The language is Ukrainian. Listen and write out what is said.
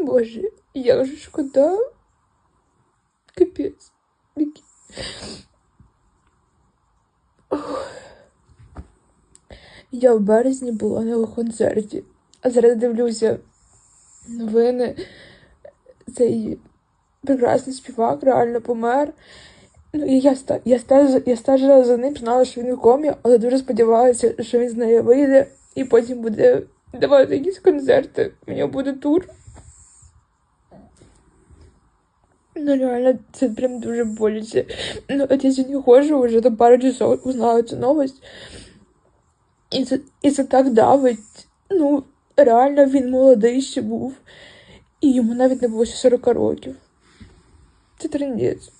Боже, як же шкода. Капець. Я в березні була на концерті, а зараз дивлюся новини. Цей прекрасний співак реально помер. Ну, і я, я, стежила, я стежила за ним, знала, що він в комі, але дуже сподівалася, що він з нею вийде і потім буде давати якісь концерти. У нього буде тур. Ну, реально, це прям дуже боляче. Ну, от я сьогодні ходжу, вже там пару часов узнала цю новость. І це, і це так давить. Ну, реально, він молодий ще був. І йому навіть не було ще 40 років. Це трендець.